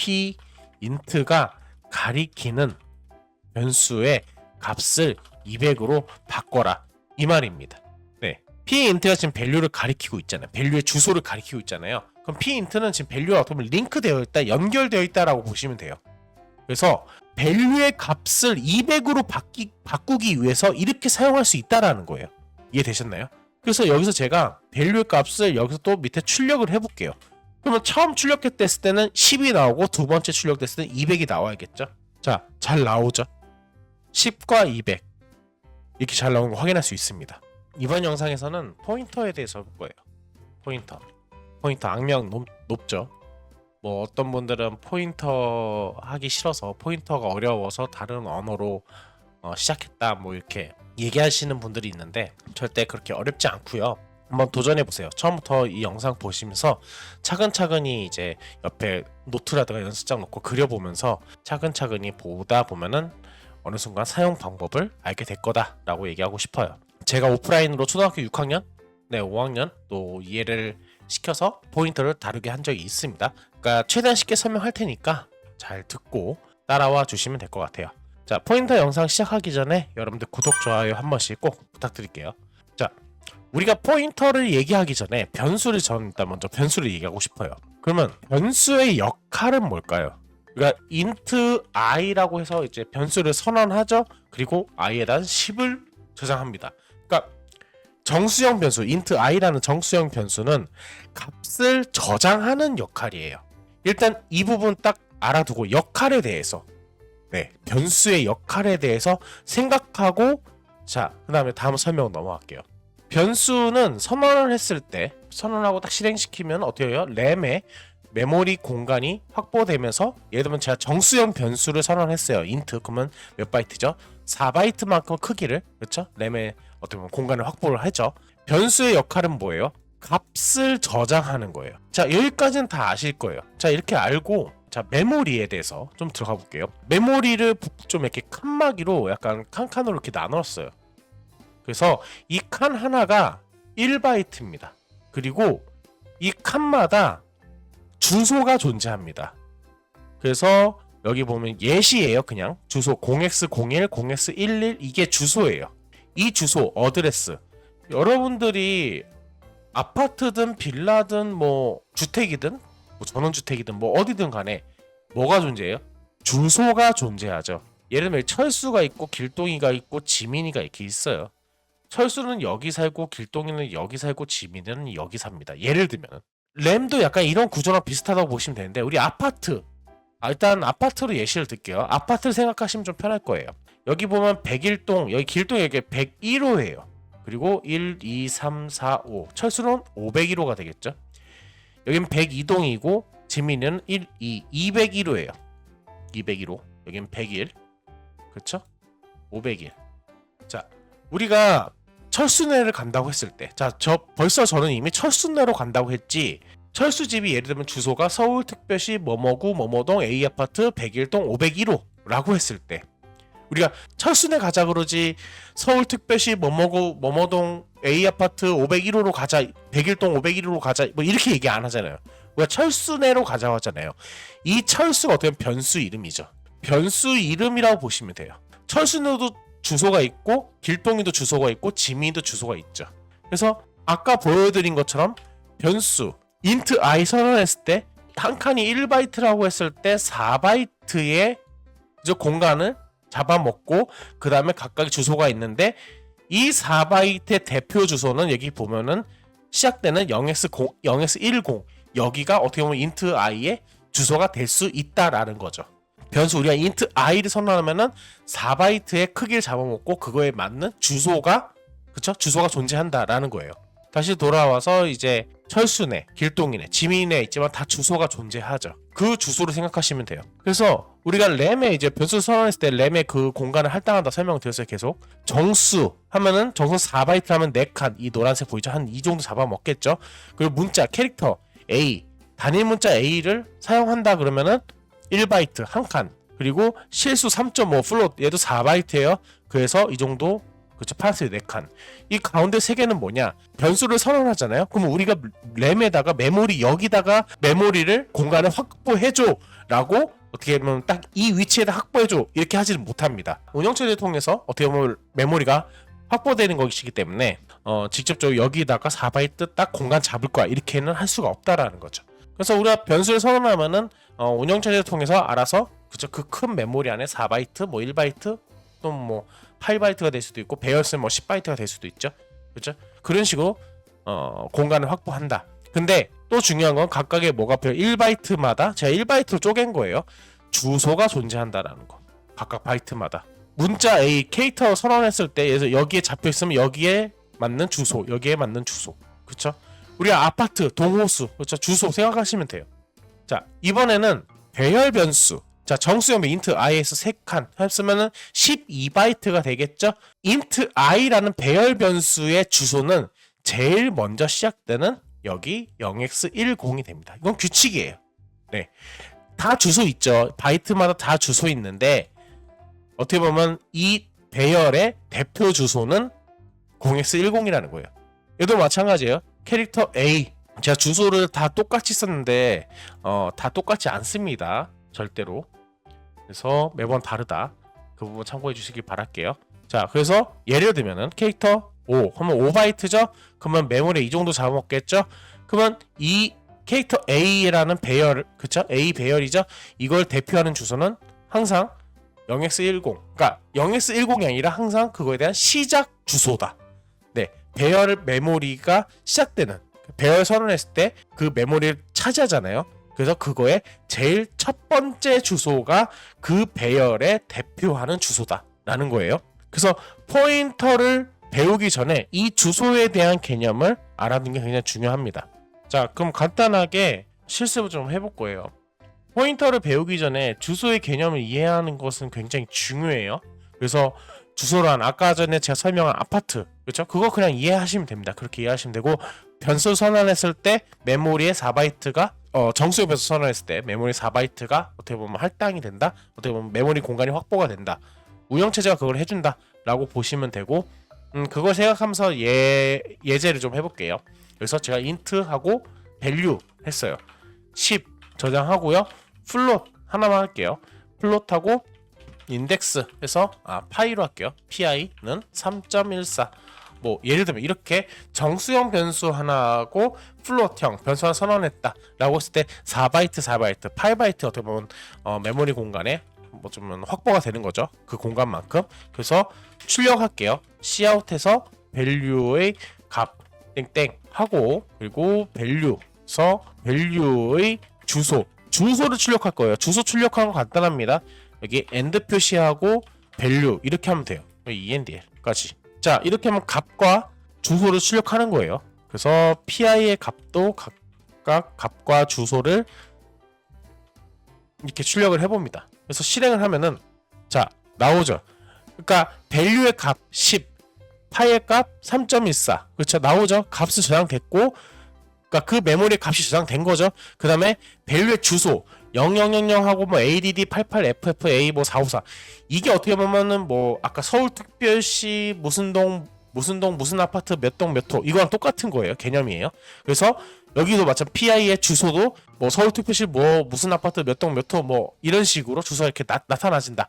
p int가 가리키는 변수의 값을 200으로 바꿔라 이 말입니다. 네, p int가 지금 밸류를 가리키고 있잖아요. 밸류의 주소를 가리키고 있잖아요. 그럼 p int는 지금 밸류와 어떻게 보면 링크되어 있다, 연결되어 있다라고 보시면 돼요. 그래서 밸류의 값을 200으로 바뀌, 바꾸기 위해서 이렇게 사용할 수 있다라는 거예요. 이해되셨나요? 그래서 여기서 제가 밸류의 값을 여기서 또 밑에 출력을 해볼게요. 그러면 처음 출력했을 때는 10이 나오고 두 번째 출력됐을 때는 200이 나와야겠죠? 자, 잘 나오죠? 10과 200 이렇게 잘 나오는 거 확인할 수 있습니다. 이번 영상에서는 포인터에 대해서 볼 거예요. 포인터. 포인터 악명 높, 높죠? 뭐 어떤 분들은 포인터 하기 싫어서 포인터가 어려워서 다른 언어로 어, 시작했다 뭐 이렇게 얘기하시는 분들이 있는데 절대 그렇게 어렵지 않고요. 한번 도전해 보세요. 처음부터 이 영상 보시면서 차근차근히 이제 옆에 노트라든가 연습장 놓고 그려보면서 차근차근히 보다 보면은 어느 순간 사용 방법을 알게 될 거다라고 얘기하고 싶어요. 제가 오프라인으로 초등학교 6학년, 네 5학년 또 이해를 시켜서 포인터를 다루게 한 적이 있습니다. 그러니까 최대한 쉽게 설명할 테니까 잘 듣고 따라와 주시면 될 것 같아요. 자, 포인터 영상 시작하기 전에 여러분들 구독, 좋아요 한 번씩 꼭 부탁드릴게요. 자, 우리가 포인터를 얘기하기 전에 변수를 저는 일단 먼저 변수를 얘기하고 싶어요. 그러면 변수의 역할은 뭘까요? 그러니까 int i라고 해서 이제 변수를 선언하죠. 그리고 i에 대한 10을 저장합니다. 그러니까 정수형 변수 int i라는 정수형 변수는 값을 저장하는 역할이에요. 일단 이 부분 딱 알아두고 역할에 대해서 네 변수의 역할에 대해서 생각하고 자 그다음에 다음 설명 넘어갈게요. 변수는 선언을 했을 때 선언하고 딱 실행시키면 어떻게 해요? 램에 메모리 공간이 확보되면서 예를 들면 제가 정수형 변수를 선언했어요. int 그러면 몇 바이트죠? 4바이트만큼 크기를 그렇죠? 램에 어떻게 보면 공간을 확보를 하죠. 변수의 역할은 뭐예요? 값을 저장하는 거예요. 자 여기까지는 다 아실 거예요. 자 이렇게 알고 자 메모리에 대해서 좀 들어가 볼게요. 메모리를 좀 이렇게 칸막이로 약간 칸칸으로 이렇게 나눴어요. 그래서 이 칸 하나가 1바이트입니다. 그리고 이 칸마다 주소가 존재합니다. 그래서 여기 보면 예시예요. 그냥 주소 0x01, 0x11 이게 주소예요. 이 주소 어드레스 여러분들이 아파트든 빌라든 뭐 주택이든 뭐 전원주택이든 뭐 어디든 간에 뭐가 존재해요? 주소가 존재하죠. 예를 들면 철수가 있고 길동이가 있고 지민이가 이렇게 있어요. 철수는 여기 살고 길동이는 여기 살고 지민이는 여기 삽니다. 예를 들면 램도 약간 이런 구조랑 비슷하다고 보시면 되는데 우리 아파트 아, 일단 아파트로 예시를 들게요. 아파트를 생각하시면 좀 편할 거예요. 여기 보면 101동 여기 길동이 여기 101호예요. 그리고 1, 2, 3, 4, 5 철수는 501호가 되겠죠. 여긴 102동이고 지민은 1, 2, 201호예요. 201호 여긴 101 그렇죠? 501 자, 우리가 철수내를 간다고 했을 때, 자, 저 벌써 저는 이미 철수내로 간다고 했지. 철수집이 예를 들면 주소가 서울특별시 뭐뭐구 뭐뭐동 A 아파트 101동 501호라고 했을 때, 우리가 철수내 가자 그러지 서울특별시 뭐뭐구 뭐뭐동 A 아파트 501호로 가자 101동 501호로 가자 뭐 이렇게 얘기 안 하잖아요. 우리가 철수내로 가자고 하잖아요. 이 철수가 어떻게 보면 변수 이름이죠. 변수 이름이라고 보시면 돼요. 철수내도 주소가 있고 길동이도 주소가 있고 지민이도 주소가 있죠. 그래서 아까 보여드린 것처럼 변수 int i 선언했을 때 한 칸이 1바이트라고 했을 때 4바이트의 이제 공간을 잡아먹고 그 다음에 각각의 주소가 있는데 이 4바이트의 대표 주소는 여기 보면은 시작되는 0x0, 0x10 여기가 어떻게 보면 int i의 주소가 될 수 있다라는 거죠. 변수 우리가 int i를 선언하면은 4바이트의 크기를 잡아먹고 그거에 맞는 주소가 그쵸? 주소가 존재한다라는 거예요. 다시 돌아와서 이제 철수네, 길동이네, 지민이네 있지만 다 주소가 존재하죠. 그 주소를 생각하시면 돼요. 그래서 우리가 램에 이제 변수 선언했을 때 램의 그 공간을 할당한다 설명드렸어요 계속. 정수 하면은 정수 4바이트 하면 4칸 이 노란색 보이죠? 한 이 정도 잡아먹겠죠. 그리고 문자 캐릭터 A 단일 문자 A를 사용한다 그러면은 1바이트 한 칸. 그리고 실수 3.5 플롯 얘도 4바이트예요. 그래서 이 정도 그렇죠. 파란색 4칸. 이 가운데 세 개는 뭐냐? 변수를 선언하잖아요. 그럼 우리가 램에다가 메모리 여기다가 메모리를 공간을 확보해 줘 라고 어떻게 보면 딱 이 위치에다 확보해 줘 이렇게 하지는 못합니다. 운영 체제 통해서 어떻게 보면 메모리가 확보되는 것이기 때문에 어, 직접적으로 여기다가 4바이트 딱 공간 잡을 거야 이렇게는 할 수가 없다라는 거죠. 그래서 우리가 변수를 선언하면은 어, 운영 체제를 통해서 알아서 그죠 그큰 메모리 안에 4바이트 뭐 1바이트 또 뭐 8바이트가 될 수도 있고 배열수 뭐 10바이트가 될 수도 있죠. 그렇죠? 그런 식으로 어, 공간을 확보한다. 근데 또 중요한 건 각각의 뭐가 필요 1바이트마다 제가 1바이트로 쪼갠 거예요. 주소가 존재한다라는 거. 각각 바이트마다. 문자 A 캐릭터 선언했을 때 예를 여기에 잡혀 있으면 여기에 맞는 주소, 여기에 맞는 주소. 그렇죠? 우리가 아파트, 동호수, 그렇죠? 주소 생각하시면 돼요. 자, 이번에는 배열 변수. 자, 정수형 인트 i에서 3칸 했으면은 12바이트가 되겠죠? 인트 i라는 배열 변수의 주소는 제일 먼저 시작되는 여기 0x10이 됩니다. 이건 규칙이에요. 네. 다 주소 있죠. 바이트마다 다 주소 있는데 어떻게 보면 이 배열의 대표 주소는 0x10이라는 거예요. 얘도 마찬가지예요. 캐릭터 A 제가 주소를 다 똑같이 썼는데 어, 다 똑같지 않습니다. 절대로. 그래서 매번 다르다. 그 부분 참고해 주시길 바랄게요. 자, 그래서 예를 들면은 캐릭터 5, 그러면 5바이트죠? 그러면 메모리 이 정도 잡아먹겠죠? 그러면 이 캐릭터 A라는 배열, 그쵸? A 배열이죠? 이걸 대표하는 주소는 항상 0x10, 그러니까 0x10이 아니라 항상 그거에 대한 시작 주소다. 네, 배열 메모리가 시작되는 배열 선언했을 때 그 메모리를 차지하잖아요. 그래서 그거의 제일 첫 번째 주소가 그 배열의 대표하는 주소다라는 거예요. 그래서 포인터를 배우기 전에 이 주소에 대한 개념을 알아두는 게 굉장히 중요합니다. 자, 그럼 간단하게 실습을 좀 해볼 거예요. 포인터를 배우기 전에 주소의 개념을 이해하는 것은 굉장히 중요해요. 그래서 주소란 아까 전에 제가 설명한 아파트 그렇죠? 그거 그냥 이해하시면 됩니다. 그렇게 이해하시면 되고 변수 선언했을 때 메모리에 4바이트가 어, 정수의 변수 선언했을 때 메모리 4바이트가 어떻게 보면 할당이 된다. 어떻게 보면 메모리 공간이 확보가 된다. 운영체제가 그걸 해준다 라고 보시면 되고 음, 그걸 생각하면서 예 예제를 좀 해볼게요. 그래서 제가 int하고 value 했어요. 10 저장하고요. 플롯 하나만 할게요. 플롯하고 인덱스 해서 아 파이로 할게요. pi는 3.14. 뭐 예를 들면 이렇게 정수형 변수 하나하고 플롯형 변수 하나 선언했다라고 했을 때 4바이트 4바이트 8바이트 어떻게 보면 어, 메모리 공간에 뭐좀 확보가 되는 거죠. 그 공간만큼. 그래서 출력할게요. Cout에서 value의 값 땡땡 하고 그리고 value서 value의 주소. 주소를 출력할 거예요. 주소 출력하는 거 간단합니다. 여기 end 표시하고 value 이렇게 하면 돼요. endl까지 자 이렇게 하면 값과 주소를 출력하는 거예요. 그래서 pi의 값도 각각 값과 주소를 이렇게 출력을 해봅니다. 그래서 실행을 하면은 자 나오죠. 그러니까 value의 값 10, 파의 값 3.14 그렇죠? 나오죠? 값이 저장됐고 그러니까 그 메모리 값이 저장된 거죠. 그 다음에 value의 주소 0000 하고 뭐 ADD 88FFA 뭐 454 이게 어떻게 보면은 뭐 아까 서울특별시 무슨 동 무슨 동 무슨 아파트 몇 동 몇 호 이거랑 똑같은 거예요. 개념이에요. 그래서 여기도 마찬 PI의 주소도 뭐 서울특별시 뭐 무슨 아파트 몇 동 몇 호 뭐 이런 식으로 주소가 이렇게 나, 나타나진다.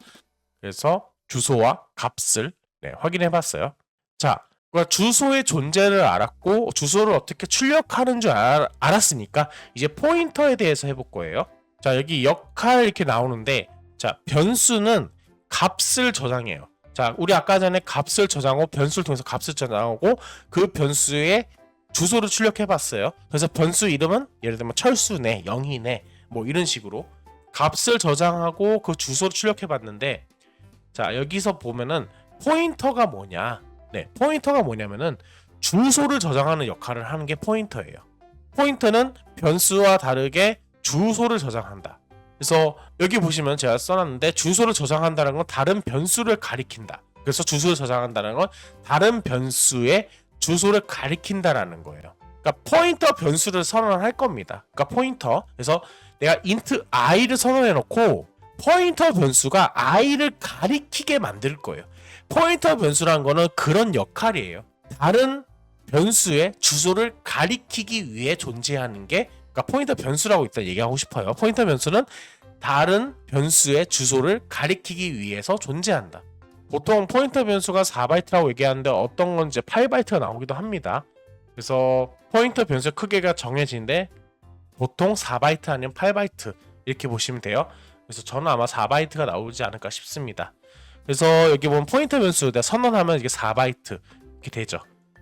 그래서 주소와 값을 네, 확인해 봤어요. 자 그러니까 주소의 존재를 알았고 주소를 어떻게 출력하는 줄 알, 알았으니까 이제 포인터에 대해서 해볼 거예요 자 여기 역할 이렇게 나오는데 자 변수는 값을 저장해요. 자 우리 아까 전에 값을 저장하고 변수를 통해서 값을 저장하고 그 변수의 주소를 출력해 봤어요. 그래서 변수 이름은 예를 들면 철수네 영희네 뭐 이런 식으로 값을 저장하고 그 주소를 출력해 봤는데 자 여기서 보면은 포인터가 뭐냐? 네 포인터가 뭐냐면은 주소를 저장하는 역할을 하는 게 포인터예요. 포인터는 변수와 다르게 주소를 저장한다. 그래서 여기 보시면 제가 써놨는데 주소를 저장한다는 건 다른 변수를 가리킨다. 그래서 주소를 저장한다는 건 다른 변수의 주소를 가리킨다라는 거예요. 그러니까 포인터 변수를 선언할 겁니다. 그러니까 포인터. 그래서 내가 int i를 선언해 놓고 포인터 변수가 i를 가리키게 만들 거예요. 포인터 변수라는 거는 그런 역할이에요. 다른 변수의 주소를 가리키기 위해 존재하는 게 그러니까 포인터 변수라고 일단 얘기하고 싶어요. 포인터 변수는 다른 변수의 주소를 가리키기 위해서 존재한다. 보통 포인터 변수가 4바이트라고 얘기하는데 어떤 건 이제 8바이트가 나오기도 합니다. 그래서 포인터 변수의 크기가 정해지는데 보통 4바이트 아니면 8바이트 이렇게 보시면 돼요. 그래서 저는 아마 4바이트가 나오지 않을까 싶습니다. 그래서 여기 보면 포인터 변수 내가 선언하면 이게 4바이트 이렇게 되죠.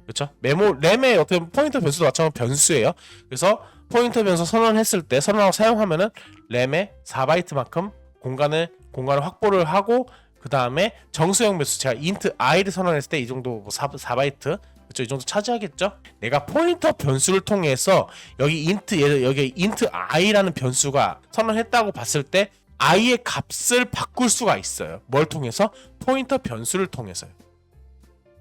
그렇죠? 메모 램의 어떻게 보면 포인터 변수도 마찬가지로 변수예요. 그래서 포인터 변수 선언했을 때 선언하고 사용하면은 램의 4바이트만큼 공간을 공간을 확보를 하고 그 다음에 정수형 변수 제가 int i를 선언했을 때 이 정도 뭐 4, 4바이트 그렇죠 이 정도 차지하겠죠? 내가 포인터 변수를 통해서 여기 int 여기 int i라는 변수가 선언했다고 봤을 때 i의 값을 바꿀 수가 있어요. 뭘 통해서? 포인터 변수를 통해서요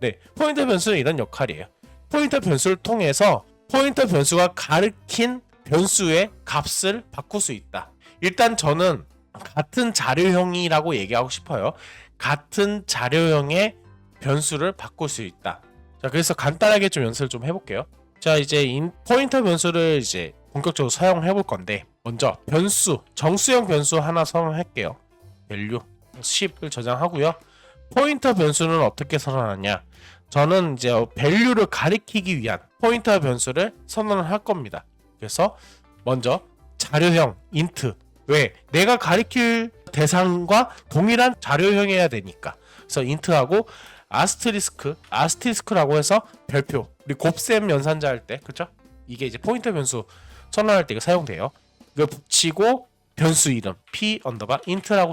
네 포인터 변수는 이런 역할이에요 포인터 변수를 통해서 포인터 변수가 가르친 변수의 값을 바꿀 수 있다 일단 저는 같은 자료형이라고 얘기하고 싶어요. 같은 자료형의 변수를 바꿀 수 있다. 자, 그래서 간단하게 좀 연습을 좀 해볼게요. 자, 이제 인 포인터 변수를 이제 본격적으로 사용해 볼 건데, 먼저 변수, 정수형 변수 하나 선언할게요. value 10을 저장하고요. 포인터 변수는 어떻게 선언하냐? 저는 이제 value를 가리키기 위한 포인터 변수를 선언을 할 겁니다. 그래서 먼저 자료형 int 왜? 내가 가리킬 대상과 동일한 자료형이어야 되니까. 그래서 int하고 아스트리스크, 아스트리스크라고 해서 별표. 우리 곱셈 연산자 할 때, 그렇죠? 이게 이제 포인터 변수 선언할 때 이거 사용돼요. 이걸 붙이고 변수 이름 p 언더바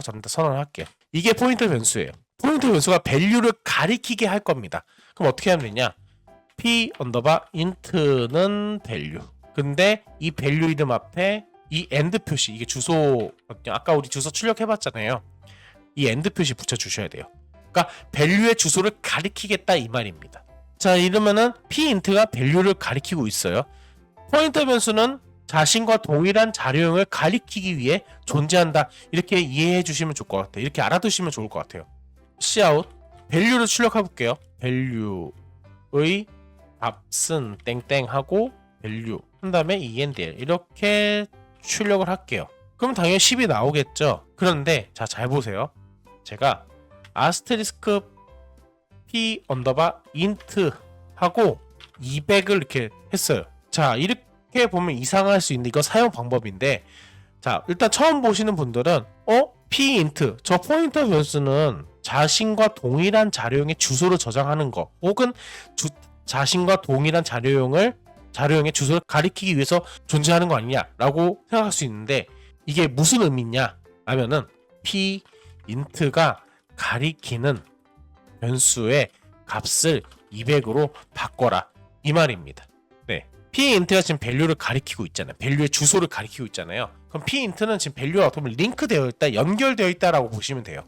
저는 다 선언할게요. 이게 포인터 변수예요. 포인터 변수가 value를 가리키게 할 겁니다. 그럼 어떻게 하면 되냐? p 언더바 int는 value. 근데 이 value 이름 앞에 이 엔드 표시 이게 주소 아까 우리 주소 출력해봤잖아요. 이 엔드 표시 붙여주셔야 돼요. 그러니까 밸류의 주소를 가리키겠다 이 말입니다. 자 이러면은 pint가 밸류를 가리키고 있어요. 포인터 변수는 자신과 동일한 자료형을 가리키기 위해 존재한다 이렇게 이해해 주시면 좋을 것 같아요. 이렇게 알아두시면 좋을 것 같아요. Cout 밸류를 출력해 볼게요. 밸류의 값은 땡땡 하고 밸류 한 다음에 endl 이렇게 출력을 할게요. 그럼 당연히 10이 나오겠죠. 그런데 자 잘 보세요. 제가 아스테리스크 p 언더바 int 하고 200을 이렇게 했어요. 자 이렇게 보면 이상할 수 있는 이거 사용 방법인데 자 일단 처음 보시는 분들은 어 p int 저 포인터 변수는 자신과 동일한 자료형의 주소를 저장하는 거 혹은 주, 자신과 동일한 자료형을 자료형의 주소를 가리키기 위해서 존재하는 거 아니냐라고 생각할 수 있는데 이게 무슨 의미냐 하면은 p int가 가리키는 변수의 값을 200으로 바꿔라 이 말입니다. 네. p int가 지금 밸류를 가리키고 있잖아요. 밸류의 주소를 가리키고 있잖아요. 그럼 p int는 지금 밸류와 어떻게 보면 링크되어 있다, 연결되어 있다라고 보시면 돼요.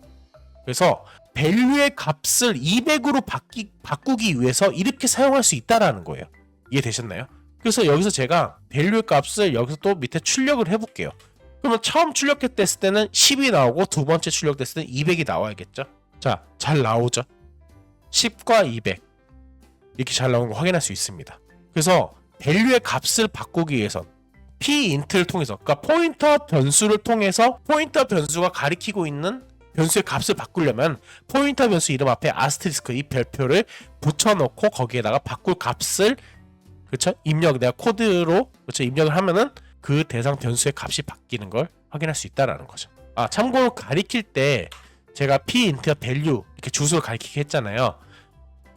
그래서 밸류의 값을 200으로 바뀌, 바꾸기 위해서 이렇게 사용할 수 있다라는 거예요. 이해되셨나요? 그래서 여기서 제가 밸류 값을 여기서 또 밑에 출력을 해볼게요. 그러면 처음 출력했을 때는 10이 나오고 두 번째 출력됐을 때는 200이 나와야겠죠? 자, 잘 나오죠? 10과 200 이렇게 잘 나오는 거 확인할 수 있습니다. 그래서 밸류의 값을 바꾸기 위해선 p int를 통해서 그러니까 포인터 변수를 통해서 포인터 변수가 가리키고 있는 변수의 값을 바꾸려면 포인터 변수 이름 앞에 아스테리스크 이 별표를 붙여놓고 거기에다가 바꿀 값을 그렇죠? 입력 내가 코드로 그렇죠? 입력을 하면은 그 대상 변수의 값이 바뀌는 걸 확인할 수 있다라는 거죠. 아 참고로 가리킬 때 제가 p int value 이렇게 주소를 가리키게 했잖아요.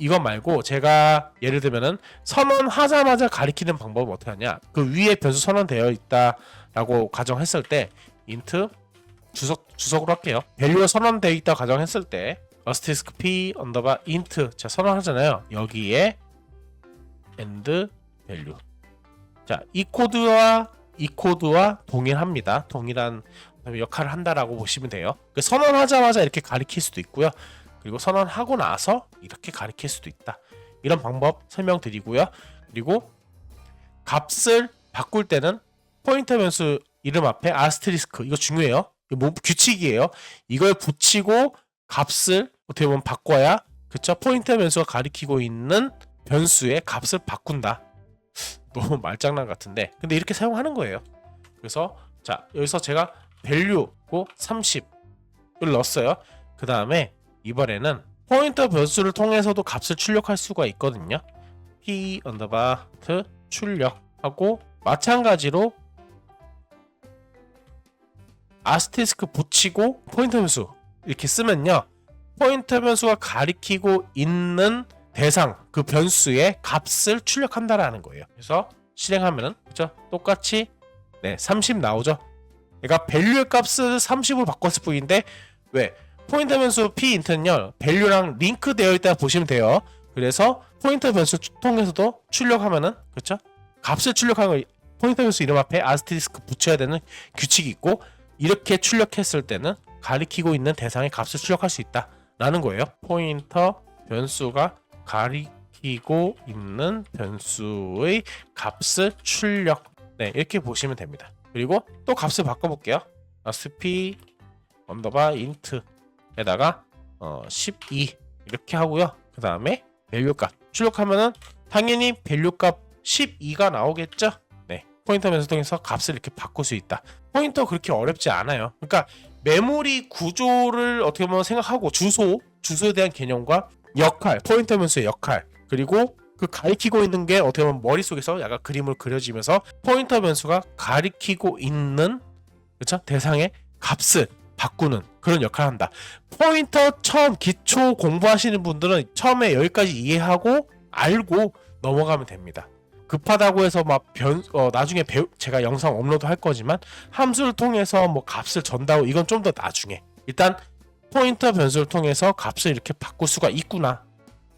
이거 말고 제가 예를 들면은 선언하자마자 가리키는 방법은 어떻게 하냐? 그 위에 변수 선언되어 있다라고 가정했을 때 int 주석 주석으로 할게요. 밸류가 선언되어 있다 가정했을 때 asterisk p 언더바 int 제가 선언하잖아요. 여기에 and value. 자, 이 코드와 이 코드와 동일합니다. 동일한 역할을 한다라고 보시면 돼요. 그 선언하자마자 이렇게 가리킬 수도 있고요. 그리고 선언하고 나서 이렇게 가리킬 수도 있다. 이런 방법 설명드리고요. 그리고 값을 바꿀 때는 포인터 변수 이름 앞에 아스트리스크 이거 중요해요. 뭐 규칙이에요. 이걸 붙이고 값을 어떻게 보면 바꿔야 그쵸? 포인터 변수가 가리키고 있는 변수의 값을 바꾼다. 너무 말장난 같은데 근데 이렇게 사용하는 거예요. 그래서 자 여기서 제가 밸류고 30을 넣었어요. 그 다음에 이번에는 포인터 변수를 통해서도 값을 출력할 수가 있거든요. p 언더바트 출력하고 마찬가지로 아스테리스크 붙이고 포인터 변수 이렇게 쓰면요. 포인터 변수가 가리키고 있는 대상 그 변수의 값을 출력한다라는 거예요. 그래서 실행하면은 그죠? 똑같이 네, 30 나오죠. 그러니까 밸류의 값을 30으로 바꿨을 뿐인데 왜? 포인터 변수 p 인트는요. 밸류랑 링크되어 있다 보시면 돼요. 그래서 포인터 변수 통해서도 출력하면은 그렇죠? 값을 출력하는 거 포인터 변수 이름 앞에 아스테리스크 붙여야 되는 규칙이 있고 이렇게 출력했을 때는 가리키고 있는 대상의 값을 출력할 수 있다라는 거예요. 포인터 변수가 가리키고 있는 변수의 값을 출력. 네, 이렇게 보시면 됩니다. 그리고 또 값을 바꿔볼게요. sp 언더바 int 에다가 어, 12 이렇게 하고요. 그 다음에 밸류 값 출력하면은 당연히 밸류 값 12가 나오겠죠. 네, 포인터 변수 통해서 값을 이렇게 바꿀 수 있다. 포인터 그렇게 어렵지 않아요. 그러니까 메모리 구조를 어떻게 보면 생각하고 주소, 주소에 대한 개념과 역할, 포인터 변수의 역할, 그리고 그 가리키고 있는 게 어떻게 보면 머릿속에서 약간 그림을 그려지면서 포인터 변수가 가리키고 있는 그렇죠? 대상의 값을 바꾸는 그런 역할을 한다. 포인터 처음 기초 공부하시는 분들은 처음에 여기까지 이해하고 알고 넘어가면 됩니다. 급하다고 해서 막 변, 어, 나중에 배우, 제가 영상 업로드 할 거지만 함수를 통해서 뭐 값을 전다고 이건 좀 더 나중에 일단 포인터 변수를 통해서 값을 이렇게 바꿀 수가 있구나.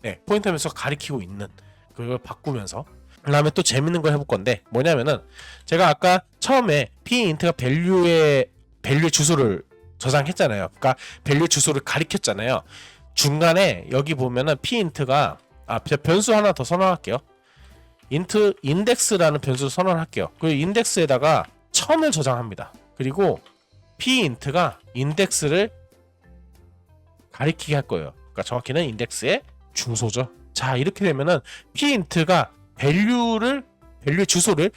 네, 포인터 변수가 가리키고 있는 그걸 바꾸면서 그 다음에 또 재밌는 걸 해볼 건데 뭐냐면은 제가 아까 처음에 p 인트가 밸류의 밸류 주소를 저장했잖아요. 그러니까 밸류 주소를 가리켰잖아요. 중간에 여기 보면은 p 인트가 아 변수 하나 더 선언할게요. 인트 인덱스라는 변수를 선언할게요. 그 인덱스에다가 1000을 저장합니다. 그리고 p 인트가 인덱스를 가리키게 할 거예요. 그러니까 정확히는 인덱스의 중소죠. 자 이렇게 되면은 p 인트가 밸류를 밸류 주소를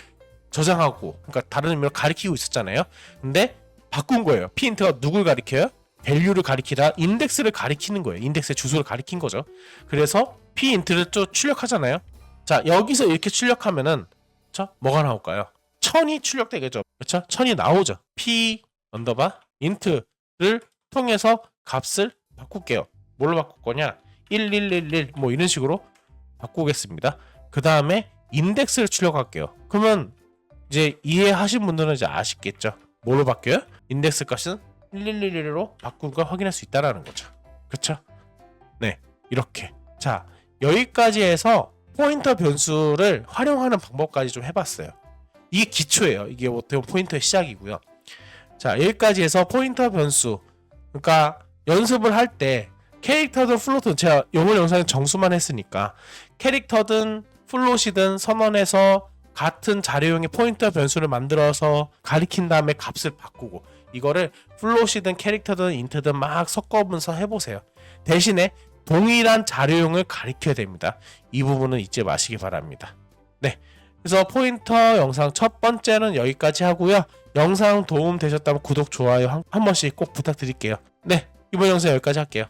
저장하고 그러니까 다른 의미로 가리키고 있었잖아요. 근데 바꾼 거예요. p 인트가 누굴 가리켜요? 밸류를 가리키다 인덱스를 가리키는 거예요. 인덱스의 주소를 가리킨 거죠. 그래서 p 인트를 또 출력하잖아요. 자 여기서 이렇게 출력하면은 자 뭐가 나올까요? 천이 출력되겠죠. 그렇죠? 천이 나오죠. p 언더바 인트를 통해서 값을 바꿀게요. 뭘로 바꿀 거냐? 1111 뭐 이런 식으로 바꾸겠습니다. 그 다음에 인덱스를 출력할게요. 그러면 이제 이해하신 분들은 이제 아시겠죠? 뭘로 바뀌어요? 인덱스 값은 1111로 바꾼 걸 확인할 수 있다라는 거죠. 그렇죠? 네, 이렇게. 자, 여기까지 해서 포인터 변수를 활용하는 방법까지 좀 해봤어요. 이게 기초예요. 이게 어떻게 보면 포인터의 시작이고요. 자, 여기까지 해서 포인터 변수. 그러니까 연습을 할 때 캐릭터든 플로트든 제가 이번 영상에 정수만 했으니까 캐릭터든 플롯이든 선언해서 같은 자료용의 포인터 변수를 만들어서 가리킨 다음에 값을 바꾸고 이거를 플롯이든 캐릭터든 인트든 막 섞어보면서 해보세요. 대신에 동일한 자료용을 가리켜야 됩니다. 이 부분은 잊지 마시기 바랍니다. 네. 그래서 포인터 영상 첫 번째는 여기까지 하고요. 영상 도움 되셨다면 구독, 좋아요 한, 한 번씩 꼭 부탁드릴게요. 네. 이번 영상 여기까지 할게요.